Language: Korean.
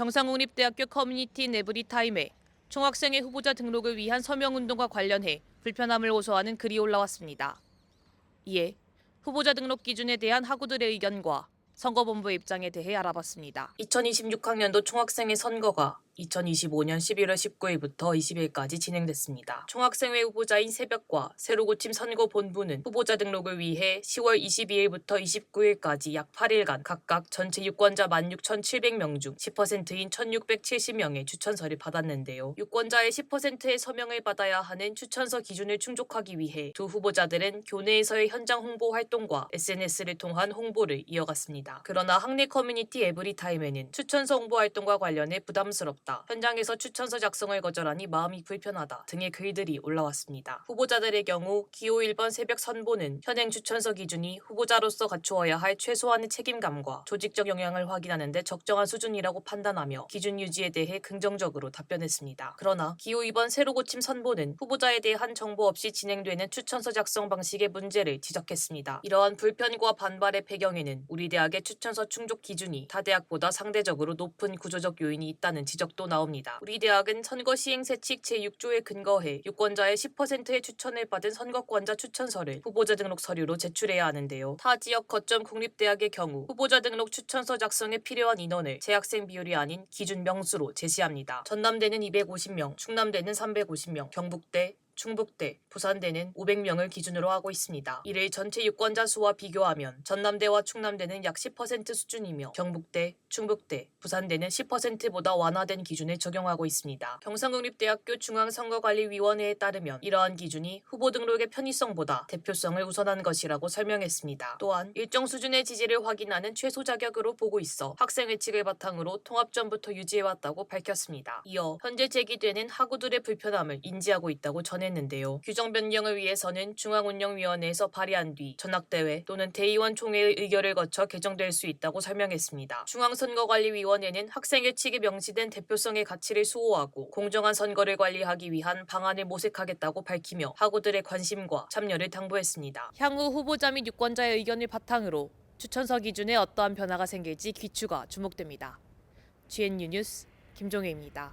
경상국립대학교 커뮤니티 네브리 타임에 총학생회 후보자 등록을 위한 서명운동과 관련해 불편함을 호소하는 글이 올라왔습니다. 이에 후보자 등록 기준에 대한 학우들의 의견과 선거본부의 입장에 대해 알아봤습니다. 2026학년도 총학생회 선거가 2025년 11월 19일부터 20일까지 진행됐습니다. 총학생회 후보자인 새벽과 새로 고침 선거본부는 후보자 등록을 위해 10월 22일부터 29일까지 약 8일간 각각 전체 유권자 16,700명 중 10%인 1,670명의 추천서를 받았는데요. 유권자의 10%의 서명을 받아야 하는 추천서 기준을 충족하기 위해 두 후보자들은 교내에서의 현장 홍보 활동과 SNS를 통한 홍보를 이어갔습니다. 그러나 학내 커뮤니티 에브리타임에는 추천서 홍보 활동과 관련해 부담스럽다. 현장에서 추천서 작성을 거절하니 마음이 불편하다 등의 글들이 올라왔습니다. 후보자들의 경우 기호 1번 새벽 선보는 현행 추천서 기준이 후보자로서 갖추어야 할 최소한의 책임감과 조직적 영향을 확인하는 데 적정한 수준이라고 판단하며 기준 유지에 대해 긍정적으로 답변했습니다. 그러나 기호 2번 새로 고침 선보는 후보자에 대한 정보 없이 진행되는 추천서 작성 방식의 문제를 지적했습니다. 이러한 불편과 반발의 배경에는 우리 대학의 추천서 충족 기준이 타 대학보다 상대적으로 높은 구조적 요인이 있다는 지적도 나옵니다. 우리 대학은 선거 시행 세칙 제6조에 근거해 유권자의 10%의 추천을 받은 선거권자 추천서를 후보자 등록 서류로 제출해야 하는데요. 타 지역 거점 국립대학의 경우 후보자 등록 추천서 작성에 필요한 인원을 재학생 비율이 아닌 기준 명수로 제시합니다. 전남대는 250명, 충남대는 350명, 경북대, 충북대, 부산대는 500명을 기준으로 하고 있습니다. 이를 전체 유권자 수와 비교하면 전남대와 충남대는 약 10% 수준이며 경북대, 충북대, 부산대는 10%보다 완화된 기준을 적용하고 있습니다. 경상국립대학교 중앙선거관리위원회에 따르면 이러한 기준이 후보 등록의 편의성보다 대표성을 우선한 것이라고 설명했습니다. 또한 일정 수준의 지지를 확인하는 최소 자격으로 보고 있어 학생 의칙을 바탕으로 통합 전부터 유지해왔다고 밝혔습니다. 이어 현재 제기되는 학우들의 불편함을 인지하고 있다고 전했 는데요. 규정 변경을 위해서는 중앙운영위원회에서 발의한 뒤 전학대회 또는 대의원 총회의 의결을 거쳐 개정될 수 있다고 설명했습니다. 중앙선거관리위원회는 학생 의칙이 명시된 대표성의 가치를 수호하고 공정한 선거를 관리하기 위한 방안을 모색하겠다고 밝히며 학우들의 관심과 참여를 당부했습니다. 향후 후보자 및 유권자의 의견을 바탕으로 추천서 기준에 어떠한 변화가 생길지 귀추가 주목됩니다. GNU 뉴스 김종혜입니다.